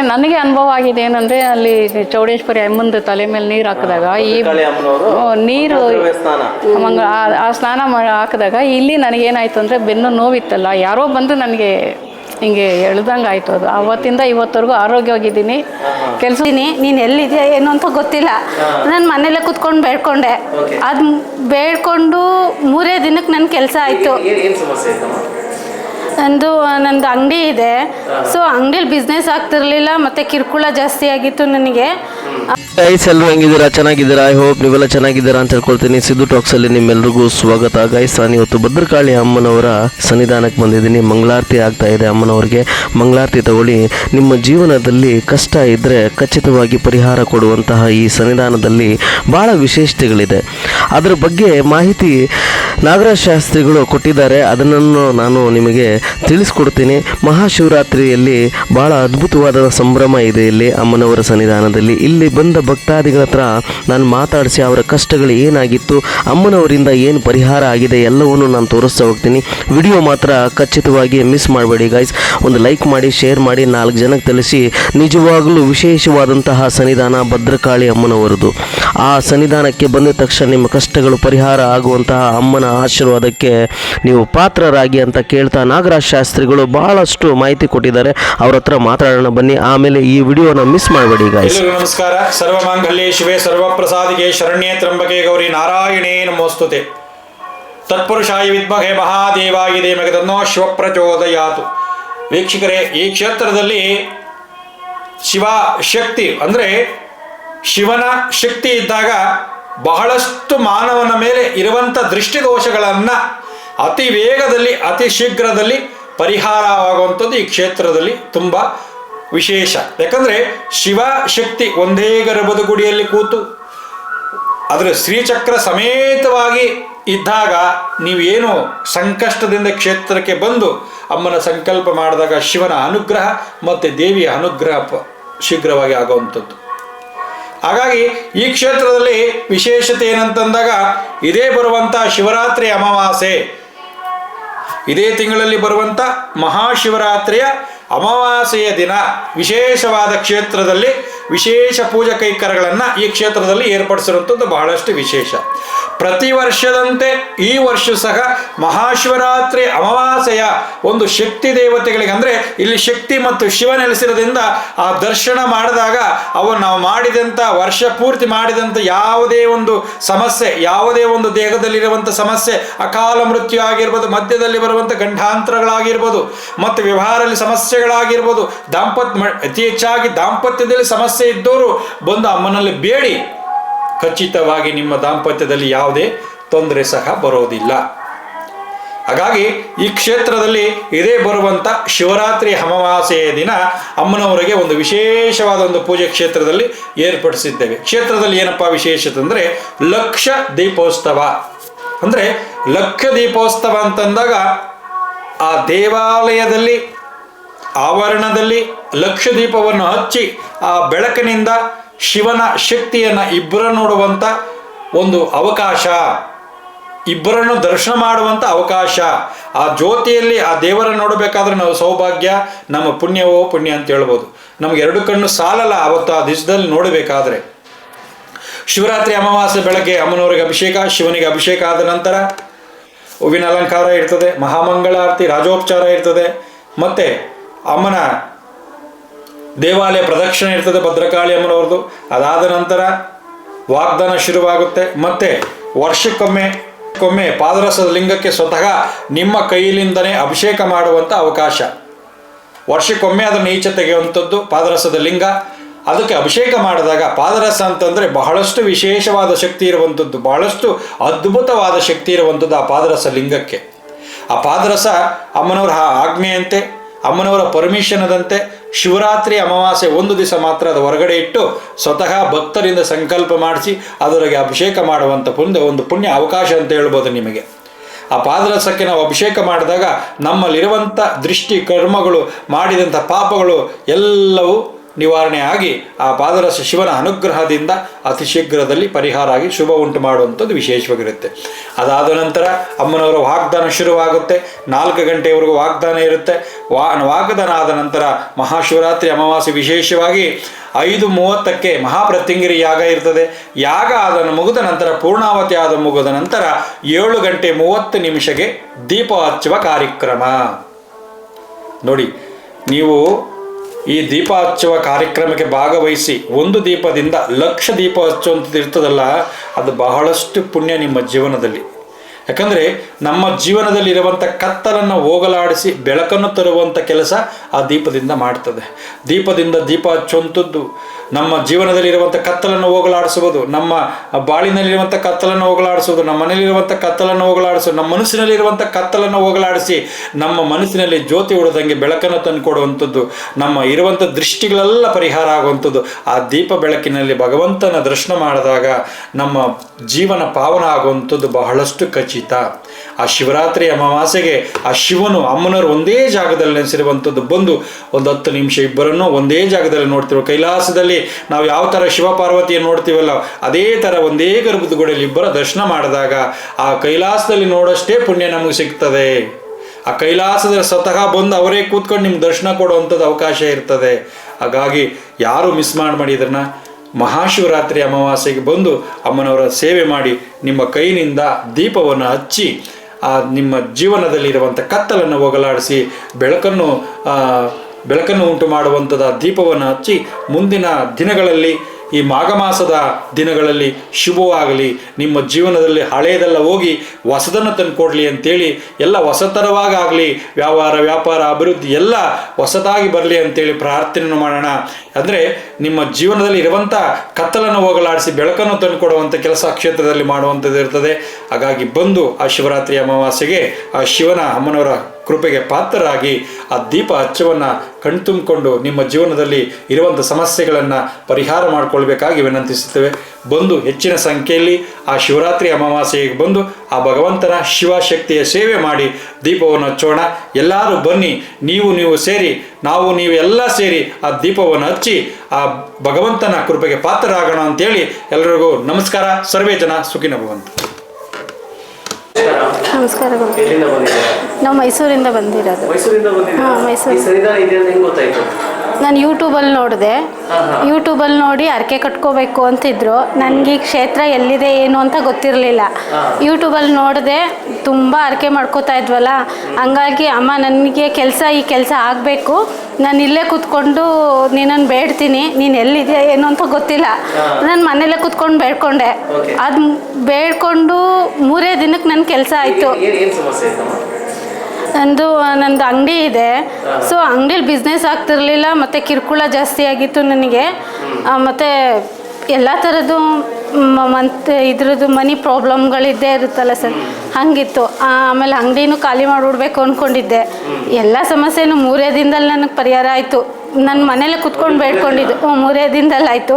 ನನಗೆ ಅನುಭವ ಆಗಿದೆ ಏನಂದ್ರೆ ಅಲ್ಲಿ ಚೌಡೇಶ್ವರಿ ಅಮ್ಮಂದು ತಲೆ ಮೇಲೆ ನೀರು ಹಾಕಿದಾಗ ಈ ನೀರು ಮಂಗ ಆ- ಸ್ನಾನ ಹಾಕಿದಾಗ ಇಲ್ಲಿ ನನಗೇನಾಯ್ತು ಅಂದರೆ ಬೆನ್ನು ನೋವಿತ್ತಲ್ಲ ಯಾರೋ ಬಂದು ನನಗೆ ಹಿಂಗೆ ಎಳ್ದಂಗೆ ಆಯಿತು ಅದು. ಅವತ್ತಿಂದ ಇವತ್ತವರೆಗೂ ಆರೋಗ್ಯವಾಗಿದ್ದೀನಿ. ಕೆಲಸ ನೀನು ಎಲ್ಲಿದೆಯಾ ಏನು ಅಂತ ಗೊತ್ತಿಲ್ಲ. ನಾನು ಮನೇಲೆ ಕುತ್ಕೊಂಡು ಬೇಡ್ಕೊಂಡೆ. ಅದು ಬೇಡ್ಕೊಂಡು ಮೂರೇ ದಿನಕ್ಕೆ ನನ್ನ ಕೆಲಸ ಆಯಿತು. ನಂದು ನಂದು ಅಂಗಡಿ ಇದೆ. ಸೊ ಅಂಗಡಿಲಿ ಬಿಸ್ನೆಸ್ ಆಗ್ತಿರ್ಲಿಲ್ಲ ಮತ್ತು ಕಿರುಕುಳ ಜಾಸ್ತಿ ಆಗಿತ್ತು ನನಗೆ. ಗೈಸ್ ಎಲ್ಲರೂ ಹೆಂಗಿದ್ದೀರಾ? ಚೆನ್ನಾಗಿದ್ದೀರಾ? ಐ ಹೋಪ್ ನೀವೆಲ್ಲ ಚೆನ್ನಾಗಿದ್ದೀರಾ ಅಂತ ಹೇಳ್ಕೊಳ್ತೀನಿ. ಸಿದ್ದು ಟಾಕ್ಸ್ ಅಲ್ಲಿ ನಿಮ್ಮೆಲ್ರಿಗೂ ಸ್ವಾಗತ. ಗೈಸ್ ನಾನು ಇವತ್ತು ಭದ್ರಕಾಳಿ ಅಮ್ಮನವರ ಸನ್ನಿಧಾನಕ್ಕೆ ಬಂದಿದ್ದೀನಿ. ಮಂಗಳಾರತಿ ಆಗ್ತಾ ಇದೆ ಅಮ್ಮನವರಿಗೆ. ಮಂಗಳಾರತಿ ತಗೊಳ್ಳಿ. ನಿಮ್ಮ ಜೀವನದಲ್ಲಿ ಕಷ್ಟ ಇದ್ದರೆ ಖಚಿತವಾಗಿ ಪರಿಹಾರ ಕೊಡುವಂತಹ ಈ ಸನ್ನಿಧಾನದಲ್ಲಿ ಭಾಳ ವಿಶೇಷತೆಗಳಿದೆ. ಅದರ ಬಗ್ಗೆ ಮಾಹಿತಿ ನಾಗರಾಜ್ ಶಾಸ್ತ್ರಿಗಳು ಕೊಟ್ಟಿದ್ದಾರೆ. ಅದನ್ನು ನಾನು ನಿಮಗೆ ತಿಳಿಸ್ಕೊಡ್ತೀನಿ. ಮಹಾಶಿವರಾತ್ರಿಯಲ್ಲಿ ಭಾಳ ಅದ್ಭುತವಾದ ಸಂಭ್ರಮ ಇದೆ ಇಲ್ಲಿ ಅಮ್ಮನವರ ಸನ್ನಿಧಾನದಲ್ಲಿ. ಇಲ್ಲಿ ಬಂದ ಭಕ್ತಾದಿಗಳ ಹತ್ರ ನಾನು ಮಾತಾಡಿಸಿ ಅವರ ಕಷ್ಟಗಳು ಏನಾಗಿತ್ತು, ಅಮ್ಮನವರಿಂದ ಏನು ಪರಿಹಾರ ಆಗಿದೆ, ಎಲ್ಲವನ್ನು ನಾನು ತೋರಿಸ್ತಾ ಹೋಗ್ತೀನಿ. ವಿಡಿಯೋ ಮಾತ್ರ ಖಚಿತವಾಗಿ ಮಿಸ್ ಮಾಡಬೇಡಿ ಗಾಯ್ಸ್ ಒಂದು ಲೈಕ್ ಮಾಡಿ, ಶೇರ್ ಮಾಡಿ, ನಾಲ್ಕು ಜನಕ್ಕೆ ತಿಳಿಸಿ, ನಿಜವಾಗಲೂ ವಿಶೇಷವಾದಂತಹ ಸನ್ನಿಧಾನ ಭದ್ರಕಾಳಿ ಅಮ್ಮನವರದು. ಆ ಸನ್ನಿಧಾನಕ್ಕೆ ಬಂದ ತಕ್ಷಣ ನಿಮ್ಮ ಕಷ್ಟಗಳು ಪರಿಹಾರ ಆಗುವಂತಹ ಅಮ್ಮನ ಆಶೀರ್ವಾದಕ್ಕೆ ನೀವು ಪಾತ್ರರಾಗಿ ಅಂತ ಕೇಳ್ತಾ ನಾಗರಾಜ್ ಶಾಸ್ತ್ರಿಗಳು ಬಹಳಷ್ಟು ಮಾಹಿತಿ ಕೊಟ್ಟಿದ್ದಾರೆ. ಅವರ ಹತ್ರ ಮಾತಾಡೋಣ ಬನ್ನಿ. ಆಮೇಲೆ ಈ ವಿಡಿಯೋನ ಮಿಸ್ ಮಾಡಬೇಡಿ ಗಾಯ್ಸ್ ನಮಸ್ಕಾರ. ಸರ್ವಮಾಂಗಲ್ಯೇ ಶಿವೆ ಸರ್ವಪ್ರಸಾದಿಗೆ ಶರಣ್ಯೇ ತ್ರಂಬಕೆ ಗೌರಿ ನಾರಾಯಣೇ ನಮೋಸ್ತುತೆ. ತತ್ಪುರುಷಾಯ ವಿದ್ಮಹೆ ಮಹಾದೇವಾಯ ದೇಮಗೆ ತನ್ನೋ ಶಿವಪ್ರಚೋದಯಾತು. ವೀಕ್ಷಕರೇ, ಈ ಕ್ಷೇತ್ರದಲ್ಲಿ ಶಿವ ಶಕ್ತಿ, ಅಂದರೆ ಶಿವನ ಶಕ್ತಿ ಇದ್ದಾಗ ಬಹಳಷ್ಟು ಮಾನವನ ಮೇಲೆ ಇರುವಂಥ ದೃಷ್ಟಿದೋಷಗಳನ್ನು ಅತಿ ವೇಗದಲ್ಲಿ, ಅತಿ ಶೀಘ್ರದಲ್ಲಿ ಪರಿಹಾರವಾಗುವಂಥದ್ದು ಈ ಕ್ಷೇತ್ರದಲ್ಲಿ ತುಂಬ ವಿಶೇಷ. ಯಾಕಂದರೆ ಶಿವ ಶಕ್ತಿ ಒಂದೇ ಗರ್ಭದ ಗುಡಿಯಲ್ಲಿ ಕೂತು ಅದರ ಶ್ರೀಚಕ್ರ ಸಮೇತವಾಗಿ ಇದ್ದಾಗ ನೀವು ಏನು ಸಂಕಷ್ಟದಿಂದ ಕ್ಷೇತ್ರಕ್ಕೆ ಬಂದು ಅಮ್ಮನ ಸಂಕಲ್ಪ ಮಾಡಿದಾಗ ಶಿವನ ಅನುಗ್ರಹ ಮತ್ತು ದೇವಿಯ ಅನುಗ್ರಹ ಶೀಘ್ರವಾಗಿ ಆಗುವಂಥದ್ದು. ಹಾಗಾಗಿ ಈ ಕ್ಷೇತ್ರದಲ್ಲಿ ವಿಶೇಷತೆ ಏನಂತಂದಾಗ, ಇದೇ ಬರುವಂಥ ಶಿವರಾತ್ರಿ ಅಮಾವಾಸ್ಯೆ. ಇದೇ ತಿಂಗಳಲ್ಲಿ ಬರುವಂಥ ಮಹಾಶಿವರಾತ್ರಿಯ ಅಮಾವಾಸ್ಯೆಯ ದಿನ ವಿಶೇಷವಾದ ಕ್ಷೇತ್ರದಲ್ಲಿ ವಿಶೇಷ ಪೂಜಾ ಕೈಕರಗಳನ್ನು ಈ ಕ್ಷೇತ್ರದಲ್ಲಿ ಏರ್ಪಡಿಸಿರುವಂಥದ್ದು ಬಹಳಷ್ಟು ವಿಶೇಷ. ಪ್ರತಿ ವರ್ಷದಂತೆ ಈ ವರ್ಷ ಸಹ ಮಹಾಶಿವರಾತ್ರಿ ಅಮಾವಾಸ್ಯೆಯ ಒಂದು ಶಕ್ತಿ ದೇವತೆಗಳಿಗೆ ಅಂದರೆ ಇಲ್ಲಿ ಶಕ್ತಿ ಮತ್ತು ಶಿವ ನೆಲೆಸಿರೋದ್ರಿಂದ ಆ ದರ್ಶನ ಮಾಡಿದಾಗ ಅವು ನಾವು ಮಾಡಿದಂಥ ವರ್ಷ ಪೂರ್ತಿ ಮಾಡಿದಂಥ ಯಾವುದೇ ಒಂದು ಸಮಸ್ಯೆ, ಯಾವುದೇ ಒಂದು ದೇಹದಲ್ಲಿರುವಂಥ ಸಮಸ್ಯೆ, ಅಕಾಲ ಮೃತ್ಯು ಆಗಿರ್ಬೋದು, ಮಧ್ಯದಲ್ಲಿ ಬರುವಂಥ ಗಂಡಾಂತರಗಳಾಗಿರ್ಬೋದು, ಮತ್ತು ವ್ಯವಹಾರದಲ್ಲಿ ಸಮಸ್ಯೆಗಳಾಗಿರ್ಬೋದು, ದಾಂಪತ್ಯ ಅತಿ ಹೆಚ್ಚಾಗಿ ದಾಂಪತ್ಯದಲ್ಲಿ ಸಮಸ್ಯೆ ಇದ್ದವರು ಬಂದು ಅಮ್ಮನಲ್ಲಿ ಬೇಡಿ. ಖಚಿತವಾಗಿ ನಿಮ್ಮ ದಾಂಪತ್ಯದಲ್ಲಿ ಯಾವುದೇ ತೊಂದರೆ ಸಹ ಬರೋದಿಲ್ಲ. ಹಾಗಾಗಿ ಈ ಕ್ಷೇತ್ರದಲ್ಲಿ ಇದೇ ಬರುವಂಥ ಶಿವರಾತ್ರಿ ಅಮಾವಾಸ್ಯೆಯ ದಿನ ಅಮ್ಮನವರಿಗೆ ಒಂದು ವಿಶೇಷವಾದ ಒಂದು ಪೂಜೆ ಕ್ಷೇತ್ರದಲ್ಲಿ ಏರ್ಪಡಿಸಿದ್ದೇವೆ. ಕ್ಷೇತ್ರದಲ್ಲಿ ಏನಪ್ಪ ವಿಶೇಷತೆ ಅಂದರೆ ಲಕ್ಷ ದೀಪೋತ್ಸವ. ಅಂದರೆ ಲಕ್ಷ ದೀಪೋತ್ಸವ ಅಂತಂದಾಗ ಆ ದೇವಾಲಯದಲ್ಲಿ ಆವರಣದಲ್ಲಿ ಲಕ್ಷ ದೀಪವನ್ನು ಹಚ್ಚಿ ಆ ಬೆಳಕಿನಿಂದ ಶಿವನ ಶಕ್ತಿಯನ್ನು ಇಬ್ಬರ ನೋಡುವಂಥ ಒಂದು ಅವಕಾಶ. ಇಬ್ಬರನ್ನು ದರ್ಶನ ಮಾಡುವಂಥ ಅವಕಾಶ. ಆ ಜ್ಯೋತಿಯಲ್ಲಿ ಆ ದೇವರನ್ನು ನೋಡಬೇಕಾದ್ರೆ ನಾವು ಸೌಭಾಗ್ಯ, ನಮ್ಮ ಪುಣ್ಯವೋ ಪುಣ್ಯ ಅಂತ ಹೇಳ್ಬೋದು. ನಮ್ಗೆ ಎರಡು ಕಣ್ಣು ಸಾಲಲ್ಲ ಅವತ್ತು ಆ ದಿವಸದಲ್ಲಿ ನೋಡಬೇಕಾದ್ರೆ. ಶಿವರಾತ್ರಿ ಅಮಾವಾಸ್ಯೆ ಬೆಳಗ್ಗೆ ಅಮ್ಮನವರಿಗೆ ಅಭಿಷೇಕ, ಶಿವನಿಗೆ ಅಭಿಷೇಕ ಆದ ನಂತರ ಹೂವಿನ ಅಲಂಕಾರ ಇರ್ತದೆ, ಮಹಾಮಂಗಳಾರತಿ, ರಾಜೋಪಚಾರ ಇರ್ತದೆ. ಮತ್ತು ಅಮ್ಮನ ದೇವಾಲಯ ಪ್ರದಕ್ಷಿಣೆ ಇರ್ತದೆ ಭದ್ರಕಾಳಿ ಅಮ್ಮನವ್ರದ್ದು. ಅದಾದ ನಂತರ ವಾಗ್ದಾನ ಶುರುವಾಗುತ್ತೆ. ಮತ್ತೆ ವರ್ಷಕ್ಕೊಮ್ಮೆ, ಕೊಮ್ಮೆ ಪಾದರಸದ ಲಿಂಗಕ್ಕೆ ಸ್ವತಃ ನಿಮ್ಮ ಕೈಲಿಂದನೇ ಅಭಿಷೇಕ ಮಾಡುವಂಥ ಅವಕಾಶ. ವರ್ಷಕ್ಕೊಮ್ಮೆ ಅದನ್ನು ಈಚೆ ತೆಗೆಯುವಂಥದ್ದು ಪಾದರಸದ ಲಿಂಗ. ಅದಕ್ಕೆ ಅಭಿಷೇಕ ಮಾಡಿದಾಗ ಪಾದರಸ ಅಂತಂದರೆ ಬಹಳಷ್ಟು ವಿಶೇಷವಾದ ಶಕ್ತಿ ಇರುವಂಥದ್ದು, ಬಹಳಷ್ಟು ಅದ್ಭುತವಾದ ಶಕ್ತಿ ಇರುವಂಥದ್ದು ಆ ಪಾದರಸ ಲಿಂಗಕ್ಕೆ. ಆ ಪಾದರಸ ಅಮ್ಮನವರ ಆಜ್ಞೆಯಂತೆ ಅಮ್ಮನವರ ಪರ್ಮಿಷನ್ ಅದಂತೆ ಶಿವರಾತ್ರಿ ಅಮಾವಾಸ್ಯೆ ಒಂದು ದಿವಸ ಮಾತ್ರ ಅದು ಹೊರಗಡೆ ಇಟ್ಟು ಸ್ವತಃ ಭಕ್ತರಿಂದ ಸಂಕಲ್ಪ ಮಾಡಿಸಿ ಅದರಿಗೆ ಅಭಿಷೇಕ ಮಾಡುವಂಥ ಪುಣ್ಯ ಒಂದು ಪುಣ್ಯ ಅವಕಾಶ ಅಂತ ಹೇಳ್ಬೋದು ನಿಮಗೆ. ಆ ಪಾದರಸಕ್ಕೆ ನಾವು ಅಭಿಷೇಕ ಮಾಡಿದಾಗ ನಮ್ಮಲ್ಲಿರುವಂಥ ದೃಷ್ಟಿ, ಕರ್ಮಗಳು ಮಾಡಿದಂಥ ಪಾಪಗಳು ಎಲ್ಲವೂ ನಿವಾರಣೆ ಆಗಿ ಆ ಪಾದರಸ ಶಿವನ ಅನುಗ್ರಹದಿಂದ ಅತಿ ಶೀಘ್ರದಲ್ಲಿ ಪರಿಹಾರ ಆಗಿ ಶುಭ ಉಂಟು ಮಾಡುವಂಥದ್ದು ವಿಶೇಷವಾಗಿರುತ್ತೆ. ಅದಾದ ನಂತರ ಅಮ್ಮನವರ ವಾಗ್ದಾನ ಶುರುವಾಗುತ್ತೆ. ನಾಲ್ಕು ಗಂಟೆವರೆಗೂ ವಾಗ್ದಾನ ಇರುತ್ತೆ. ವಾ ವಾಗ್ದಾನ ಆದ ನಂತರ ಮಹಾಶಿವರಾತ್ರಿ ಅಮಾವಾಸ್ಯೆ ವಿಶೇಷವಾಗಿ ಐದು ಮೂವತ್ತಕ್ಕೆ ಮಹಾಪ್ರತ್ಯಂಗಿರಿ ಯಾಗ ಇರ್ತದೆ. ಯಾಗ ಅದನ್ನು ಮುಗಿದ ನಂತರ ಪೂರ್ಣಾವತಿ ಆದ ಮುಗಿದ ನಂತರ ಏಳು ಗಂಟೆ ಮೂವತ್ತು ನಿಮಿಷಕ್ಕೆ ದೀಪ ಹಚ್ಚುವ ಕಾರ್ಯಕ್ರಮ. ನೋಡಿ, ನೀವು ಈ ದೀಪ ಹಚ್ಚುವ ಕಾರ್ಯಕ್ರಮಕ್ಕೆ ಭಾಗವಹಿಸಿ ಒಂದು ದೀಪದಿಂದ ಲಕ್ಷ ದೀಪ ಹಚ್ಚುವಂಥದ್ದು ಇರ್ತದಲ್ಲ, ಅದು ಬಹಳಷ್ಟು ಪುಣ್ಯ ನಿಮ್ಮ ಜೀವನದಲ್ಲಿ. ಯಾಕಂದರೆ ನಮ್ಮ ಜೀವನದಲ್ಲಿ ಇರುವಂಥ ಕತ್ತಲನ್ನು ಹೋಗಲಾಡಿಸಿ ಬೆಳಕನ್ನು ತರುವಂಥ ಕೆಲಸ ಆ ದೀಪದಿಂದ ಮಾಡ್ತದೆ. ದೀಪದಿಂದ ದೀಪ ಹಚ್ಚುವಂಥದ್ದು ನಮ್ಮ ಜೀವನದಲ್ಲಿರುವಂಥ ಕತ್ತಲನ್ನು ಹೋಗಲಾಡಿಸುವುದು, ನಮ್ಮ ಬಾಳಿನಲ್ಲಿರುವಂಥ ಕತ್ತಲನ್ನು ಹೋಗಲಾಡಿಸುವುದು, ನಮ್ಮ ಮನೆಯಲ್ಲಿರುವಂಥ ಕತ್ತಲನ್ನು ಹೋಗಲಾಡಿಸುವುದು, ನಮ್ಮ ಮನಸ್ಸಿನಲ್ಲಿರುವಂಥ ಕತ್ತಲನ್ನು ಹೋಗಲಾಡಿಸಿ ನಮ್ಮ ಮನಸ್ಸಿನಲ್ಲಿ ಜ್ಯೋತಿ ಉಳಿದಂಗೆ ಬೆಳಕನ್ನು ತಂದು ಕೊಡುವಂಥದ್ದು ನಮ್ಮ ಇರುವಂಥ ದೃಷ್ಟಿಗಳೆಲ್ಲ ಪರಿಹಾರ ಆಗುವಂಥದ್ದು ಆ ದೀಪ ಬೆಳಕಿನಲ್ಲಿ ಭಗವಂತನ ದರ್ಶನ ಮಾಡಿದಾಗ ನಮ್ಮ ಜೀವನ ಪಾವನ ಆಗುವಂಥದ್ದು ಬಹಳಷ್ಟು ಖಚಿತ ಆ ಶಿವರಾತ್ರಿ ಅಮಾವಾಸ್ಯೆಗೆ ಆ ಶಿವನು ಅಮ್ಮನವರು ಒಂದೇ ಜಾಗದಲ್ಲಿ ನೆನೆಸಿರುವಂಥದ್ದು ಬಂದು ಒಂದು ಹತ್ತು ನಿಮಿಷ ಇಬ್ಬರನ್ನು ಒಂದೇ ಜಾಗದಲ್ಲಿ ನೋಡ್ತೀವಿ ಕೈಲಾಸದಲ್ಲಿ ನಾವು ಯಾವ ಥರ ಶಿವ ಪಾರ್ವತಿಯನ್ನು ನೋಡ್ತೀವಲ್ಲ ಅದೇ ಥರ ಒಂದೇ ಗರ್ಭದ ಗುಡಿಯಲ್ಲಿ ಇಬ್ಬರ ದರ್ಶನ ಮಾಡಿದಾಗ ಆ ಕೈಲಾಸದಲ್ಲಿ ನೋಡೋಷ್ಟೇ ಪುಣ್ಯ ನಮಗೆ ಸಿಗ್ತದೆ. ಆ ಕೈಲಾಸದ ಸ್ವತಃ ಬಂದು ಅವರೇ ಕೂತ್ಕೊಂಡು ನಿಮ್ಗೆ ದರ್ಶನ ಕೊಡುವಂಥದ್ದು ಅವಕಾಶ ಇರ್ತದೆ. ಹಾಗಾಗಿ ಯಾರು ಮಿಸ್ ಮಾಡಿ ಇದನ್ನ ಮಹಾಶಿವರಾತ್ರಿ ಅಮಾವಾಸ್ಯೆಗೆ ಬಂದು ಅಮ್ಮನವರ ಸೇವೆ ಮಾಡಿ ನಿಮ್ಮ ಕೈನಿಂದ ದೀಪವನ್ನು ಹಚ್ಚಿ, ಆ, ನಿಮ್ಮ ಜೀವನದಲ್ಲಿರುವಂಥ ಕತ್ತಲನ್ನು ಹೋಗಲಾಡಿಸಿ, ಬೆಳಕನ್ನು ಬೆಳಕನ್ನು ಉಂಟು ಮಾಡುವಂಥದ್ದು ದೀಪವನ್ನು ಹಚ್ಚಿ ಮುಂದಿನ ದಿನಗಳಲ್ಲಿ ಈ ಮಾಘ ಮಾಸದ ದಿನಗಳಲ್ಲಿ ಶುಭವಾಗಲಿ. ನಿಮ್ಮ ಜೀವನದಲ್ಲಿ ಹಳೆಯದೆಲ್ಲ ಹೋಗಿ ಹೊಸದನ್ನು ತಂದುಕೊಡ್ಲಿ ಅಂತೇಳಿ ಎಲ್ಲ ಹೊಸತರವಾಗಲಿ ವ್ಯವಹಾರ ವ್ಯಾಪಾರ, ಅಭಿವೃದ್ಧಿ ಎಲ್ಲ ಹೊಸದಾಗಿ ಬರಲಿ ಅಂತೇಳಿ ಪ್ರಾರ್ಥನೆಯನ್ನು ಮಾಡೋಣ. ಅಂದರೆ ನಿಮ್ಮ ಜೀವನದಲ್ಲಿ ಇರುವಂಥ ಕತ್ತಲನ್ನು ಹೋಗಲಾಡಿಸಿ ಬೆಳಕನ್ನು ತಂದುಕೊಡುವಂಥ ಕೆಲಸ ಕ್ಷೇತ್ರದಲ್ಲಿ ಮಾಡುವಂಥದ್ದು ಇರ್ತದೆ. ಹಾಗಾಗಿ ಬಂದು ಆ ಶಿವರಾತ್ರಿ ಅಮಾವಾಸ್ಯೆಗೆ ಆ ಶಿವನ ಅಮ್ಮನವರ ಕೃಪೆಗೆ ಪಾತ್ರರಾಗಿ ಆ ದೀಪ ಹಚ್ಚವನ್ನು ಕಣ್ತುಂಬಿಕೊಂಡು ನಿಮ್ಮ ಜೀವನದಲ್ಲಿ ಇರುವಂಥ ಸಮಸ್ಯೆಗಳನ್ನು ಪರಿಹಾರ ಮಾಡಿಕೊಳ್ಬೇಕಾಗಿ ವಿನಂತಿಸುತ್ತೇವೆ. ಬಂದು ಹೆಚ್ಚಿನ ಸಂಖ್ಯೆಯಲ್ಲಿ ಆ ಶಿವರಾತ್ರಿ ಅಮಾವಾಸ್ಯೆಗೆ ಬಂದು ಆ ಭಗವಂತನ ಶಿವಶಕ್ತಿಯ ಸೇವೆ ಮಾಡಿ ದೀಪವನ್ನು ಹಚ್ಚೋಣ. ಎಲ್ಲರೂ ಬನ್ನಿ, ನೀವು ನೀವು ಸೇರಿ, ನಾವು ನೀವು ಎಲ್ಲ ಸೇರಿ ಆ ದೀಪವನ್ನು ಹಚ್ಚಿ ಆ ಭಗವಂತನ ಕೃಪೆಗೆ ಪಾತ್ರರಾಗೋಣ ಅಂತೇಳಿ ಎಲ್ಲರಿಗೂ ನಮಸ್ಕಾರ. ಸರ್ವೇ ಜನ ಸುಖಿನ ಭವಂತು. ನಮಸ್ಕಾರಗಳು. ಎಲ್ಲಿಂದ ಬಂದಿದ್ದೀರಾ? ನಾವು ಮೈಸೂರಿಂದ ಬಂದಿರೋದು. ಮೈಸೂರಿಂದ ಬಂದಿದ್ದೀರಾ? ಹಾ, ಮೈಸೂರು. ಈ ಸನ್ನಿಧಾನ ಇದೆ ಅಂತ ಹೆಂಗೆ ಗೊತ್ತಾಯ್ತು? ನಾನು ಯೂಟ್ಯೂಬಲ್ಲಿ ನೋಡಿದೆ. ಯೂಟ್ಯೂಬಲ್ಲಿ ನೋಡಿ ಅರಕೆ ಕಟ್ಕೋಬೇಕು ಅಂತಿದ್ರು. ನನಗೆ ಈ ಕ್ಷೇತ್ರ ಎಲ್ಲಿದೆ ಏನು ಅಂತ ಗೊತ್ತಿರಲಿಲ್ಲ. ಯೂಟ್ಯೂಬಲ್ಲಿ ನೋಡಿದೆ ತುಂಬ ಅರಕೆ ಮಾಡ್ಕೋತಾ ಇದ್ವಲ್ಲ. ಹಂಗಾಗಿ ಅಮ್ಮ ನನಗೆ ಕೆಲಸ ಈ ಕೆಲಸ ಆಗಬೇಕು. ನಾನು ಇಲ್ಲೇ ಕೂತ್ಕೊಂಡು ನೀನನ್ನು ಬೇಡ್ತೀನಿ. ನೀನು ಎಲ್ಲಿದೆಯಾ ಏನು ಅಂತ ಗೊತ್ತಿಲ್ಲ. ನಾನು ಮನೇಲೇ ಕೂತ್ಕೊಂಡು ಬೇಡ್ಕೊಂಡೆ. ಅದು ಬೇಡ್ಕೊಂಡು ಮೂರೇ ದಿನಕ್ಕೆ ನನ್ನ ಕೆಲಸ ಆಯಿತು. ನಂದು ನಂದು ಅಂಗಡಿ ಇದೆ. ಸೊ ಅಂಗಡಿಲಿ ಬಿಸ್ನೆಸ್ ಆಗ್ತಿರ್ಲಿಲ್ಲ ಮತ್ತು ಕಿರುಕುಳ ಜಾಸ್ತಿ ಆಗಿತ್ತು ನನಗೆ. ಮತ್ತೆ ಎಲ್ಲ ಥರದ್ದು ಮಂತ್ ಇದ್ರದ್ದು ಮನಿ ಪ್ರಾಬ್ಲಮ್ಗಳಿದ್ದೇ ಇರುತ್ತಲ್ಲ ಸರ್. ಹಾಗಿತ್ತು. ಆಮೇಲೆ ಅಂಗಡಿನೂ ಖಾಲಿ ಮಾಡಿಬಿಡ್ಬೇಕು ಅಂದ್ಕೊಂಡಿದ್ದೆ ಎಲ್ಲ ಸಮಸ್ಯೆನೂ ಮೂರೇ ದಿನದಲ್ಲಿ ನನಗೆ ಪರಿಹಾರ ಆಯಿತು. ನನ್ನ ಮನೇಲೆ ಕುತ್ಕೊಂಡು ಬೇಡ್ಕೊಂಡಿದ್ದು. ಮೂರೇ ದಿನದಲ್ಲಿ ಆಯಿತು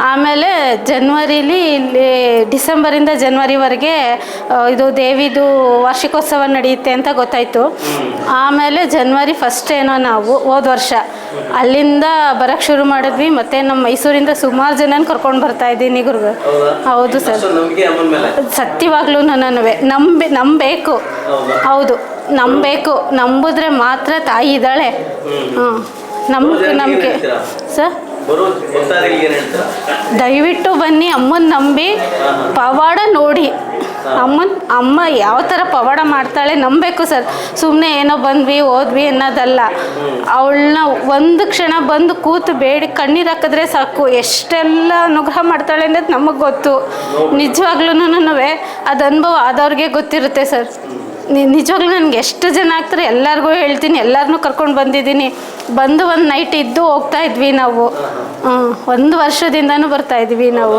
ಆಮೇಲೆ ಜನ್ವರಿಲಿ ಇಲ್ಲಿ ಡಿಸೆಂಬರಿಂದ ಜನ್ವರಿವರೆಗೆ ಇದು ದೇವಿದು ವಾರ್ಷಿಕೋತ್ಸವ ನಡೆಯುತ್ತೆ ಅಂತ ಗೊತ್ತಾಯಿತು. ಆಮೇಲೆ ಜನ್ವರಿ ಫಸ್ಟ್ ಏನೋ ನಾವು ಹೋದ ವರ್ಷ. ಅಲ್ಲಿಂದ ಬರೋಕ್ಕೆ ಶುರು ಮಾಡಿದ್ವಿ. ಮತ್ತು ನಮ್ಮ ಮೈಸೂರಿಂದ ಸುಮಾರು ಜನನ ಕರ್ಕೊಂಡು ಬರ್ತಾ ಇದ್ದೀನಿ ಗುರುಗಳು. ಹೌದು? ಸರ್. ಸತ್ಯವಾಗ್ಲೂ ನನವೆ ನಂಬಿ ನಂಬೇಕು. ಹೌದು? ನಂಬಬೇಕು ನಂಬಿದ್ರೆ ಮಾತ್ರ ತಾಯಿ ಇದ್ದಾಳೆ. ಹಾಂ ನಮ್ಗೆ ನಮಗೆ ನಂಬಿಕೆ ಸರ್? ದಯವಿಟ್ಟು ಬನ್ನಿ ಅಮ್ಮನ ನಂಬಿ ಪವಾಡ ನೋಡಿ. ಅಮ್ಮನ ಅಮ್ಮ ಯಾವ ಥರ ಪವಾಡ ಮಾಡ್ತಾಳೆ ನಂಬಬೇಕು ಸರ್. ಸುಮ್ಮನೆ ಏನೋ ಬಂದ್ವಿ ಹೋದ್ವಿ ಅನ್ನೋದಲ್ಲ. ಅವಳನ್ನ ಒಂದು ಕ್ಷಣ ಬಂದು ಕೂತು ಬೇಡಿ ಕಣ್ಣೀರು ಹಾಕಿದ್ರೆ ಸಾಕು. ಎಷ್ಟೆಲ್ಲ ಅನುಗ್ರಹ ಮಾಡ್ತಾಳೆ ಅನ್ನೋದು ನಮಗೆ ಗೊತ್ತು. ನಿಜವಾಗ್ಲೂ ಅದು ಅನುಭವ ಆದವ್ರಿಗೆ ಗೊತ್ತಿರುತ್ತೆ ಸರ್. ನಿಜವಾಗ್ಲೂ ನನಗೆ ಎಷ್ಟು ಜನ ಆಗ್ತಾರೆ ಎಲ್ಲರಿಗೂ ಹೇಳ್ತೀನಿ ಎಲ್ಲರನ್ನೂ ಕರ್ಕೊಂಡು ಬಂದಿದ್ದೀನಿ. ಬಂದು ಒಂದು ನೈಟ್ ಇದ್ದು ಹೋಗ್ತಾ ಇದ್ವಿ ನಾವು. ಹ್ಮ್. ಒಂದು ವರ್ಷದಿಂದನೂ ಬರ್ತಾ ಇದ್ವಿ ನಾವು.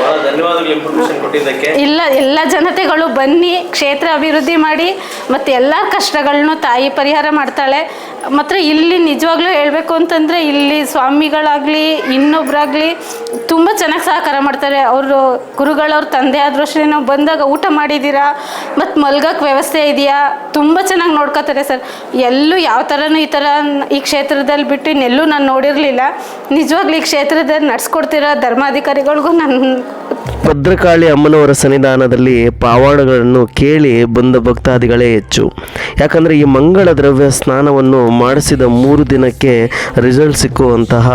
ಬಹಳ ಧನ್ಯವಾದಗಳು ಇನ್ಫಾರ್ಮೇಶನ್ ಕೊಟ್ಟಿದ್ದಕ್ಕೆ. ಇಲ್ಲ ಎಲ್ಲ ಜನತೆಗಳು ಬನ್ನಿ ಕ್ಷೇತ್ರ ಅಭಿವೃದ್ಧಿ ಮಾಡಿ ಮತ್ತೆ ಎಲ್ಲ ಕಷ್ಟಗಳನ್ನು ತಾಯಿ ಪರಿಹಾರ ಮಾಡ್ತಾಳೆ. ಮಾತ್ರ ಇಲ್ಲಿ ನಿಜವಾಗ್ಲೂ ಹೇಳಬೇಕು ಅಂತಂದರೆ ಇಲ್ಲಿ ಸ್ವಾಮಿಗಳಾಗಲಿ ಇನ್ನೊಬ್ಬರಾಗಲಿ ತುಂಬ ಚೆನ್ನಾಗಿ ಸಹಕಾರ ಮಾಡ್ತಾರೆ. ಅವರು ಗುರುಗಳವ್ರ ತಂದೆ ಆದರೂ ಅಷ್ಟೇ ನಾವು ಬಂದಾಗ ಊಟ ಮಾಡಿದ್ದೀರಾ ಮತ್ತು ಮಲ್ಗಕ್ಕೆ ವ್ಯವಸ್ಥೆ ಇದೆಯಾ? ತುಂಬ ಚೆನ್ನಾಗಿ ನೋಡ್ಕೋತಾರೆ ಸರ್. ಎಲ್ಲೂ ಯಾವ ಥರನೂ ಈ ಥರ ಈ ಕ್ಷೇತ್ರ ಕ್ಷೇತ್ರದಲ್ಲಿ ಬಿಟ್ಟು ಇನ್ನೆಲ್ಲೂ ನಾನು ನೋಡಿರಲಿಲ್ಲ. ನಿಜವಾಗ್ಲೂ ಈ ಕ್ಷೇತ್ರದಲ್ಲಿ ನಡೆಸ್ಕೊಡ್ತಿರೋ ಧರ್ಮಾಧಿಕಾರಿಗಳಿಗೂ ನಾನು ಭದ್ರಕಾಳಿ ಅಮ್ಮನವರ ಸನ್ನಿಧಾನದಲ್ಲಿ ಪಾವಾಡಗಳನ್ನು ಕೇಳಿ ಬಂದ ಭಕ್ತಾದಿಗಳೇ ಹೆಚ್ಚು. ಯಾಕಂದರೆ ಈ ಮಂಗಳ ದ್ರವ್ಯ ಸ್ನಾನವನ್ನು ಮಾಡಿಸಿದ ಮೂರು ದಿನಕ್ಕೆ ರಿಸಲ್ಟ್ ಸಿಕ್ಕುವಂತಹ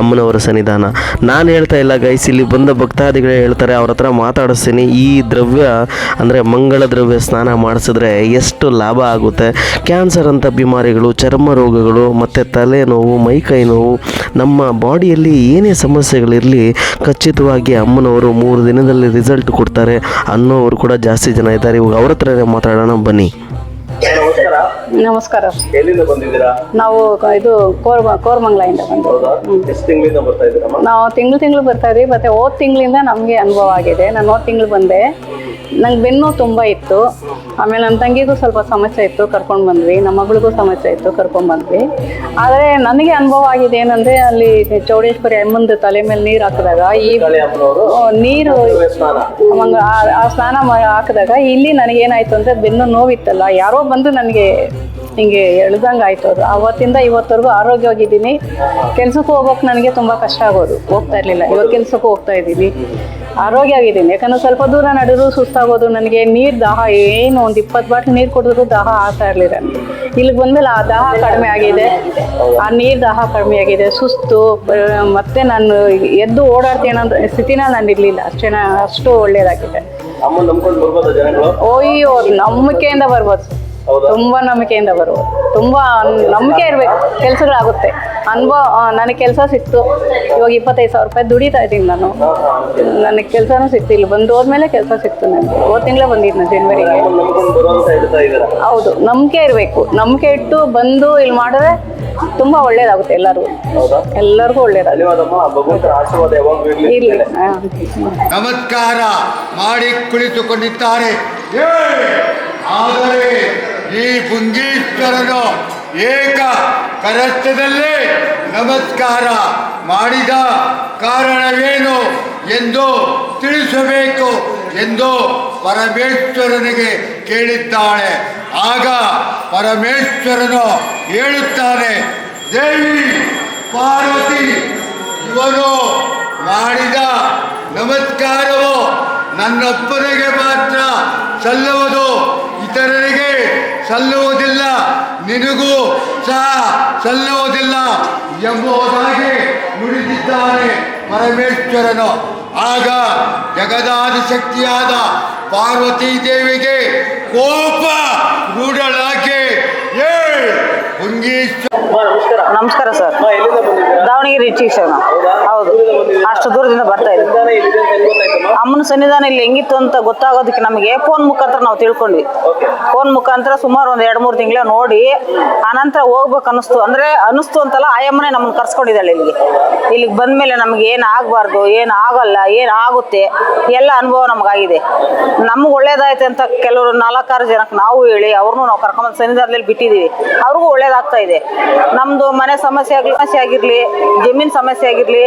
ಅಮ್ಮನವರ ಸನ್ನಿಧಾನ. ನಾನು ಹೇಳ್ತಾ ಇಲ್ಲ ಗೈಸ್ ಇಲ್ಲಿ ಬಂದ ಭಕ್ತಾದಿಗಳೇ ಹೇಳ್ತಾರೆ, ಅವ್ರ ಹತ್ರ ಮಾತಾಡಿಸ್ತೀನಿ. ಈ ದ್ರವ್ಯ ಅಂದರೆ ಮಂಗಳ ದ್ರವ್ಯ ಸ್ನಾನ ಮಾಡಿಸಿದ್ರೆ ಎಷ್ಟು ಲಾಭ ಆಗುತ್ತೆ. ಕ್ಯಾನ್ಸರ್ ಅಂತ ಬಿಮಾರಿಗಳು, ಚರ್ಮ ರೋಗಗಳು, ಮತ್ತು ತಲೆನೋವು ಮೈಕೈ ನೋವು ನಮ್ಮ ಬಾಡಿಯಲ್ಲಿ ಏನೇ ಸಮಸ್ಯೆಗಳಿರಲಿ, ಖಚಿತವಾಗಿ ಅಮ್ಮನವರು ಮೂರು ದಿನದಲ್ಲಿ ರಿಸಲ್ಟ್ ಕೊಡ್ತಾರೆ ಅನ್ನೋರು ಕೂಡ ಜಾಸ್ತಿ ಜನ ಇದ್ದಾರೆ. ಇವಾಗ ಅವ್ರ ಹತ್ರನೇ ಮಾತಾಡೋಣ, ಬನ್ನಿ. ನಮಸ್ಕಾರ. ಎಲ್ಲಿಂದ ಬಂದಿದ್ದೀರಾ? ನಾವು ಇದು ಕೋರ್ ಎಷ್ಟು ತಿಂಗಳಿಂದ ಬರ್ತಾ ಇದ್ದೀರಮ್ಮ ನಾವು ತಿಂಗಳು ತಿಂಗಳು ಬರ್ತಾ ಇದ್ವಿ ಮತ್ತೆ ಹೋದ ತಿಂಗಳಿಂದ ನಮಗೆ ಅನುಭವ ಆಗಿದೆ. ನಾನು ಹೋದ ತಿಂಗಳು ಬಂದೆ. ನಂಗೆ ಬೆನ್ನು ತುಂಬ ಇತ್ತು. ಆಮೇಲೆ ನನ್ನ ತಂಗಿಗೂ ಸ್ವಲ್ಪ ಸಮಸ್ಯೆ ಇತ್ತು ಕರ್ಕೊಂಡು ಬಂದ್ವಿ. ನಮ್ಮ ಮಗಳಿಗೂ ಸಮಸ್ಯೆ ಇತ್ತು ಕರ್ಕೊಂಡು ಬಂದ್ವಿ. ಆದರೆ ನನಗೆ ಅನುಭವ ಆಗಿದೆ ಏನಂದರೆ ಅಲ್ಲಿ ಚೌಡೇಶ್ವರಿ ಅಮ್ಮಂದು ತಲೆ ಮೇಲೆ ನೀರು ಹಾಕಿದಾಗ ಈ ನೀರು ಆ- ಸ್ನಾನ ಹಾಕಿದಾಗ ಇಲ್ಲಿ ನನಗೇನಾಯ್ತು ಅಂದರೆ ಬೆನ್ನು ನೋವಿತ್ತಲ್ಲ. ಯಾರೋ ಬಂದು ನನಗೆ ಹಿಂಗೆ ಎಳ್ದಂಗೆ ಆಯ್ತು ಅದು. ಅವತ್ತಿಂದ ಇವತ್ತವರೆಗೂ ಆರೋಗ್ಯವಾಗಿದ್ದೀನಿ. ಕೆಲ್ಸಕ್ಕೆ ಹೋಗೋಕೆ ನನಗೆ ತುಂಬ ಕಷ್ಟ ಆಗೋದು. ಹೋಗ್ತಾ ಇರಲಿಲ್ಲ. ಇವಾಗ ಕೆಲ್ಸಕ್ಕೆ ಹೋಗ್ತಾ ಇದ್ದೀನಿ. ಆರೋಗ್ಯ ಆಗಿದ್ದೀನಿ ಯಾಕಂದ್ರೆ ಸ್ವಲ್ಪ ದೂರ ನಡೆದ್ರು ಸುಸ್ತಾಗೋದು ನನಗೆ. ನೀರು ದಾಹ ಏನು ಒಂದು ಇಪ್ಪತ್ತು ಬಾಟ್ಲ್ ನೀರು ಕುಡಿದ್ರು ದಾಹ ಆಗ್ತಾ ಇರಲಿಲ್ಲ. ಇಲ್ಲಿಗೆ ಬಂದಮೇಲೆ ಆ ದಾಹ ಕಡಿಮೆ ಆಗಿದೆ. ಆ ನೀರು ದಾಹ ಕಡಿಮೆ ಆಗಿದೆ. ಸುಸ್ತು. ಮತ್ತೆ ನಾನು ಎದ್ದು ಓಡಾಡ್ತೀನಿ ಅನ್ನೋ ಸ್ಥಿತಿನ ನಾನು ಇರಲಿಲ್ಲ. ಅಷ್ಟೇ ಅಷ್ಟು ಜನಗಳು? ಅಯ್ಯೋ ನಂಬಿಕೆಯಿಂದ ಬರ್ಬೋದು. ತುಂಬಾ ನಂಬಿಕೆಯಿಂದ ಬರುವ ತುಂಬಾ ನಂಬಿಕೆ ಇರಬೇಕು ಕೆಲಸಗಳಾಗುತ್ತೆ. ಅನುಭವ ನನಗೆ ಕೆಲಸ ಸಿಕ್ತು ಇವಾಗ ಇಪ್ಪತ್ತೈದು ಸಾವಿರ ರೂಪಾಯಿ ದುಡಿತಾ ಇದ್ದೀನಿ ನಾನು. ನನಗೆ ಕೆಲಸನೂ ಸಿಕ್ತಿಲ್ಲ ಇಲ್ಲಿ ಬಂದು ಹೋದ್ಮೇಲೆ ಕೆಲಸ ಸಿಕ್ತು ನನಗೆ ಹೋದ ತಿಂಗಳೇ ಬಂದಿದ್ದು ನಾನು ಜನವರಿಗೆ ಹೌದು ನಂಬಿಕೆ ಇರಬೇಕು. ನಂಬಿಕೆ ಇಟ್ಟು ಬಂದು ಇಲ್ಲಿ ಮಾಡಿದ್ರೆ ತುಂಬಾ ಒಳ್ಳೇದಾಗುತ್ತೆ ಎಲ್ಲರಿಗೂ. ಎಲ್ಲರಿಗೂ ಒಳ್ಳೇದಾಗುತ್ತೆ. ನಮಸ್ಕಾರ. ಮಾಡಿ ಕುಳಿತುಕೊಂಡಿದ್ದಾರೆ. ಏ! ಆದರೆ ಈ ಪುಂಗೀಶ್ವರನು ಏಕ ಕರಸ್ಥದಲ್ಲಿ ನಮಸ್ಕಾರ ಮಾಡಿದ ಕಾರಣವೇನು ಎಂದು ತಿಳಿಸಬೇಕು ಎಂದು ಪರಮೇಶ್ವರನಿಗೆ ಕೇಳಿದ್ದಾಳೆ. ಆಗ ಪರಮೇಶ್ವರನು ಹೇಳುತ್ತಾನೆ ದೇವಿ ಪಾರ್ವತಿ, ಇವನು ಮಾಡಿದ ನಮಸ್ಕಾರವು ನನ್ನೊಬ್ಬನಿಗೆ ಮಾತ್ರ ಸಲ್ಲುವುದು. ಇತರರಿಗೆ ಸಲ್ಲುವುದಿಲ್ಲ, ನಿನಗೂ ಸಹ ಸಲ್ಲುವುದಿಲ್ಲ ಎಂಬುದಾಗಿ ನುಡಿದಿದ್ದಾನೆ ಪರಮೇಶ್ವರನು. ಆಗ ಜಗದಾದಿ ಶಕ್ತಿಯಾದ ಪಾರ್ವತಿ ದೇವಿಗೆ ಕೋಪ ರೂಢಳಾಕೆ ಏ ನಮಸ್ಕಾರ. ಸರ್. ದಾವಣಗೆರೆ ದಾವಣಗೆರೆ ಶಿಕ್ಷಣ ಹೌದು? ಅಷ್ಟು ದೂರದಿಂದ ಬರ್ತಾ ಇದ್ದೀವಿ ಅಮ್ಮನ ಸನ್ನಿಧಾನ ಇಲ್ಲಿ ಹೆಂಗಿತ್ತು ಅಂತ ಗೊತ್ತಾಗೋದಕ್ಕೆ ನಮಗೆ ಫೋನ್ ಮುಖಾಂತರ ನಾವು ತಿಳ್ಕೊಂಡ್ವಿ. ಫೋನ್ ಮುಖಾಂತರ ಸುಮಾರು ಒಂದು ಎರಡು ಮೂರು ತಿಂಗಳ ನೋಡಿ ಆನಂತರ ಹೋಗ್ಬೇಕು ಅನಿಸ್ತು ಅಂದ್ರೆ ಅನಿಸ್ತು ಅಂತಲ್ಲ ಆಯಮ್ಮನೆ ನಮ್ಮನ್ನು ಕರ್ಸ್ಕೊಂಡಿದ್ದಾಳೆ ಇಲ್ಲಿಗೆ ಇಲ್ಲಿಗೆ ಬಂದ್ಮೇಲೆ ನಮ್ಗೆ ಏನು ಆಗಬಾರ್ದು ಏನು ಆಗಲ್ಲ ಏನು ಆಗುತ್ತೆ ಎಲ್ಲ ಅನುಭವ ನಮಗಾಗಿದೆ. ನಮ್ಗೆ ಒಳ್ಳೇದಾಯ್ತು ಅಂತ ಕೆಲವರು ನಾಲ್ಕಾರು ಜನಕ್ಕೆ ನಾವು ಹೇಳಿ ಅವ್ರನ್ನೂ ನಾವು ಕರ್ಕೊಂಬಂದು ಸನ್ನಿಧಾನದಲ್ಲಿ ಬಿಟ್ಟಿದ್ದೀವಿ. ಅವ್ರಿಗೂ ಒಳ್ಳೇದಾಗ್ತಾ ಇದೆ. ನಮ್ಮದು ಮನೆ ಸಮಸ್ಯೆ ಆಗಲಿ ಸಮಸ್ಯೆ ಆಗಿರಲಿ ಜಮೀನು ಸಮಸ್ಯೆ ಆಗಿರಲಿ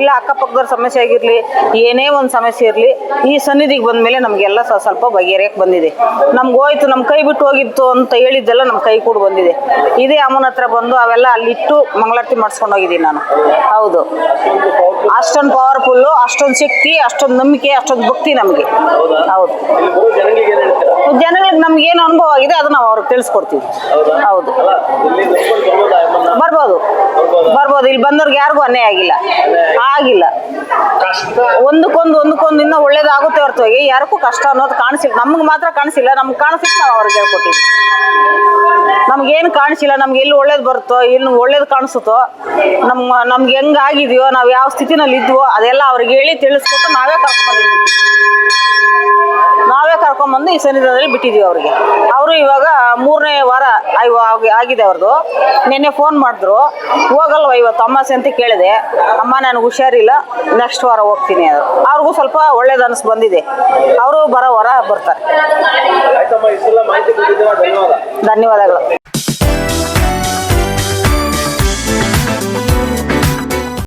ಇಲ್ಲ ಅಕ್ಕಪಕ್ಕದವ್ರ ಸಮಸ್ಯೆ ಆಗಿರಲಿ ಏನೇ ಒಂದು ಸಮಸ್ಯೆ ಇರಲಿ ಈ ಸನ್ನಿಧಿಗೆ ಬಂದಮೇಲೆ ನಮಗೆಲ್ಲ ಸ್ವಲ್ಪ ಸ್ವಲ್ಪ ಬಗೆಹರಿಯಕ್ಕೆ ಬಂದಿದೆ. ನಮ್ಗೆ ಹೋಯ್ತು ನಮ್ಮ ಕೈ ಬಿಟ್ಟು ಹೋಗಿತ್ತು ಅಂತ ಹೇಳಿದ್ದೆಲ್ಲ ನಮ್ಮ ಕೈ ಕೂಡ ಬಂದಿದೆ. ಇದೇ ಅಮ್ಮನ ಹತ್ರ ಬಂದು ಅವೆಲ್ಲ ಅಲ್ಲಿಟ್ಟು ಮಂಗಳಾರತಿ ಮಾಡಿಸ್ಕೊಂಡು ಹೋಗಿದ್ದೀನಿ ನಾನು. ಹೌದು. ಅಷ್ಟೊಂದು ಪವರ್ಫುಲ್ಲು ಅಷ್ಟೊಂದು ಶಕ್ತಿ ಅಷ್ಟೊಂದು ನಂಬಿಕೆ ಅಷ್ಟೊಂದು ಭಕ್ತಿ ನಮಗೆ. ಹೌದು. ಜನಗಳಿಗೆ ಏನ್ ನಮ್ಗೆ ಏನು ಅನುಭವ ಆಗಿದೆ ಅದು ನಾವು ಅವ್ರಿಗೆ ತಿಳಿಸ್ಕೊಡ್ತೀವಿ. ಹೌದು? ಬರ್ಬೋದಾ. ಬರ್ಬೋದು? ಇಲ್ಲಿ ಬಂದವ್ರಿಗೆ ಯಾರಿಗೂ ಅನ್ಯಾಯ ಆಗಿಲ್ಲ. ಆಗಿಲ್ಲ. ಒಂದಕ್ಕೊಂದು ಒಂದಕ್ಕೊಂದು ಇನ್ನೂ ಒಳ್ಳೇದಾಗುತ್ತೆ ಹೊರತುವಾಗಿ ಯಾರಿಗೂ ಕಷ್ಟ ಅನ್ನೋದು ಕಾಣಿಸಿಲ್ಲ ನಮ್ಗೆ ಮಾತ್ರ ಕಾಣಿಸಿಲ್ಲ ನಮ್ಗೆ ಕಾಣಿಸಿಲ್ಲ ನಾವು ಅವ್ರಿಗೆ ಹೇಳ್ಕೊಟ್ಟಿವಿ ನಮ್ಗೇನು ಕಾಣಿಸಿಲ್ಲ ನಮ್ಗೆ ಎಲ್ಲಿ ಒಳ್ಳೇದು ಬರುತ್ತೋ ಇಲ್ಲಿ ಒಳ್ಳೇದು ಕಾಣಿಸುತ್ತೋ ನಮ್ಮ ನಮ್ಗೆ ಹೆಂಗ್ ಆಗಿದೆಯೋ ನಾವು ಯಾವ ಸ್ಥಿತಿನಲ್ಲಿ ಇದ್ವೋ ಅದೆಲ್ಲ ಅವ್ರಿಗೆ ಹೇಳಿ ತಿಳಿಸ್ಕೊಟ್ಟು ನಾವೇ ಕರ್ಕೊಂಡ್ಬಂದಿದ್ವಿ ನಾವೇ ಕರ್ಕೊಂಬಂದು ಈ ಸನ್ನಿಧಾನದಲ್ಲಿ ಬಿಟ್ಟಿದ್ದೀವಿ ಅವರಿಗೆ. ಅವರು ಇವಾಗ ಮೂರನೇ ವಾರ ಆಗಿದೆ ಅವ್ರದ್ದು ನಿನ್ನೆ ಫೋನ್ ಮಾಡಿದ್ರು. ಹೋಗಲ್ವ ಇವತ್ತು ಅಮಾಸೆ ಅಂತ ಕೇಳಿದೆ. ಅಮ್ಮ ನನಗೆ ಹುಷಾರಿಲ್ಲ. ನೆಕ್ಸ್ಟ್ ವಾರ ಹೋಗ್ತೀನಿ ಅದು ಅವ್ರಿಗೂ ಸ್ವಲ್ಪ ಒಳ್ಳೇದು ಅನಿಸ್ ಬಂದಿದೆ. ಅವರು ಬರೋ ವಾರ ಬರ್ತಾರೆ. ಧನ್ಯವಾದಗಳು.